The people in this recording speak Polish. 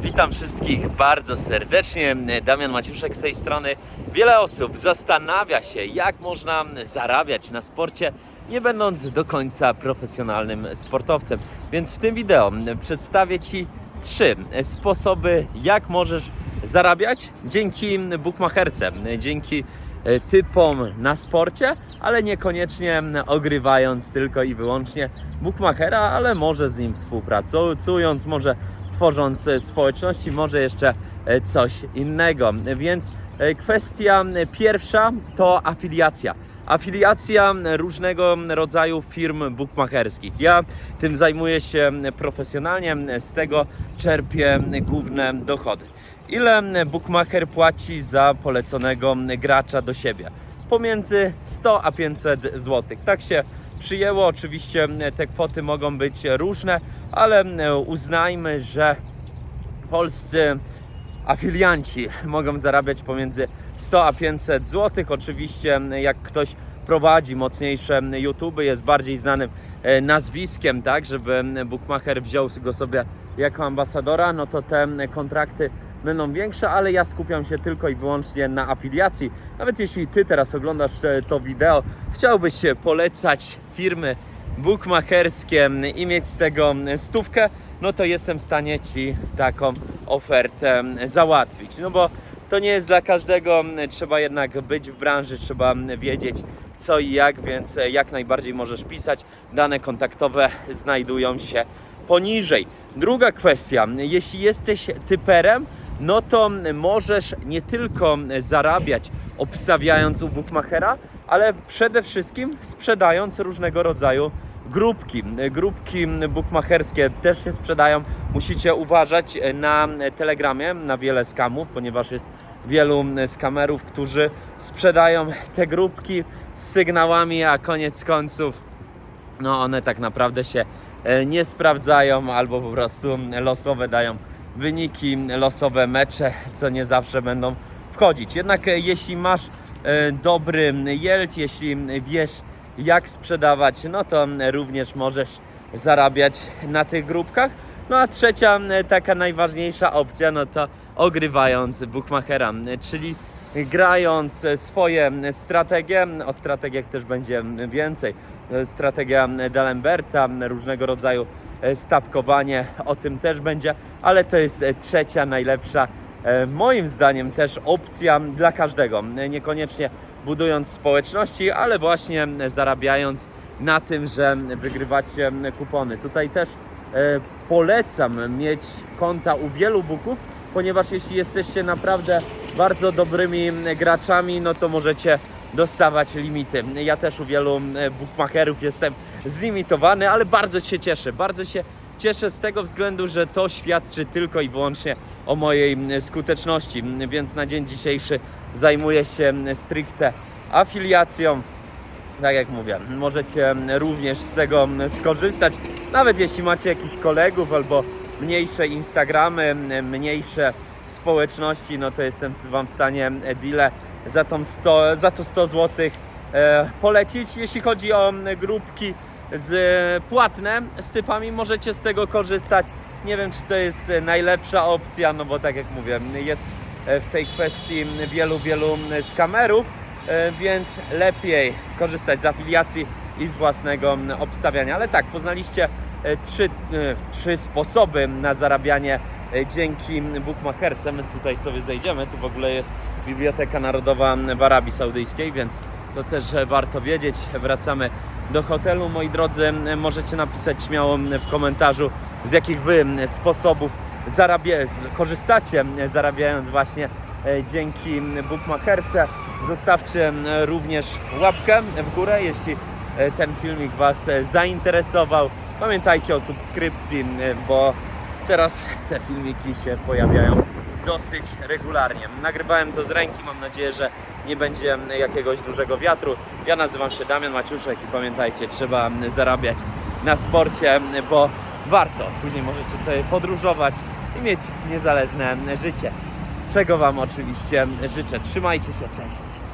Witam wszystkich bardzo serdecznie. Damian Maciuszek z tej strony. Wiele osób zastanawia się, jak można zarabiać na sporcie, nie będąc do końca profesjonalnym sportowcem. Więc w tym wideo przedstawię Ci trzy sposoby, jak możesz zarabiać dzięki bukmacherce, dzięki typom na sporcie, ale niekoniecznie ogrywając tylko i wyłącznie bookmachera, ale może z nim współpracując, może tworząc e, społeczności, może jeszcze e, coś innego. Więc e, kwestia pierwsza to afiliacja. Afiliacja różnego rodzaju firm bookmacherskich. Ja tym zajmuję się profesjonalnie, z tego czerpię główne dochody. Ile bookmacher płaci za poleconego gracza do siebie? Pomiędzy 100 a 500 zł. Tak się przyjęło. Oczywiście te kwoty mogą być różne, ale uznajmy, że polscy afilianci mogą zarabiać pomiędzy 100 a 500 zł. Oczywiście, jak ktoś prowadzi mocniejsze YouTube, jest bardziej znanym e, nazwiskiem, tak, żeby bookmacher wziął go sobie jako ambasadora, no to te kontrakty będą większe, ale ja skupiam się tylko i wyłącznie na afiliacji. Nawet jeśli Ty teraz oglądasz e, to wideo, chciałbyś polecać firmy bookmacherskie i mieć z tego stówkę, no to jestem w stanie Ci taką ofertę załatwić. No bo to nie jest dla każdego, trzeba jednak być w branży, trzeba wiedzieć co i jak, więc jak najbardziej możesz pisać. Dane kontaktowe znajdują się poniżej. Druga kwestia, jeśli jesteś typerem, no to możesz nie tylko zarabiać obstawiając u bookmachera, ale przede wszystkim sprzedając różnego rodzaju grupki. Grupki bookmacherskie też się sprzedają. Musicie uważać na Telegramie na wiele skamów, ponieważ jest wielu skamerów, którzy sprzedają te grupki z sygnałami, a koniec końców no one tak naprawdę się e, nie sprawdzają albo po prostu losowe dają wyniki, losowe mecze, co nie zawsze będą wchodzić. Jednak e, jeśli masz e, dobry yield, jeśli wiesz jak sprzedawać, no to również możesz zarabiać na tych grupkach. No a trzecia taka najważniejsza opcja, no to ogrywając bookmachera, czyli grając swoje strategie, o strategiach też będzie więcej. Strategia Dalemberta, różnego rodzaju stawkowanie, o tym też będzie, ale to jest trzecia najlepsza, e, moim zdaniem też opcja dla każdego. Niekoniecznie budując społeczności, ale właśnie zarabiając na tym, że wygrywacie kupony. Tutaj też e, polecam mieć konta u wielu booków, ponieważ jeśli jesteście naprawdę bardzo dobrymi graczami, no to możecie dostawać limity. Ja też u wielu e, bookmacherów jestem zlimitowany, ale bardzo się cieszę. Bardzo się cieszę z tego względu, że to świadczy tylko i wyłącznie o mojej m, skuteczności. Więc na dzień dzisiejszy zajmuję się m, stricte afiliacją. Tak jak mówię, możecie również z tego skorzystać. Nawet jeśli macie jakichś kolegów albo mniejsze Instagramy, mniejsze społeczności, no to jestem Wam w stanie deale za, tą 100, za to 100 zł e, polecić. Jeśli chodzi o m, grupki z płatne z typami, możecie z tego korzystać. Nie wiem, czy to jest e, najlepsza opcja, no bo tak jak mówię, jest e, w tej kwestii wielu, wielu skamerów, e, więc lepiej korzystać z afiliacji i z własnego obstawiania. Ale tak, poznaliście e, trzy, e, trzy sposoby na zarabianie e, dzięki bookmacherce. My tutaj sobie zejdziemy, tu w ogóle jest Biblioteka Narodowa w Arabii Saudyjskiej, więc to też warto wiedzieć. Wracamy do hotelu. Moi drodzy, możecie napisać śmiało w komentarzu, z jakich Wy sposobów zarabia, korzystacie, zarabiając właśnie e, dzięki bookmacherce. Zostawcie również łapkę w górę, jeśli e, ten filmik Was e, zainteresował. Pamiętajcie o subskrypcji, bo teraz te filmiki się pojawiają dosyć regularnie. Nagrywałem to z ręki, mam nadzieję, że nie będzie jakiegoś dużego wiatru. Ja nazywam się Damian Maciuszek i pamiętajcie, trzeba zarabiać na sporcie, bo warto. Później możecie sobie podróżować i mieć niezależne życie. Czego Wam oczywiście życzę. Trzymajcie się, cześć.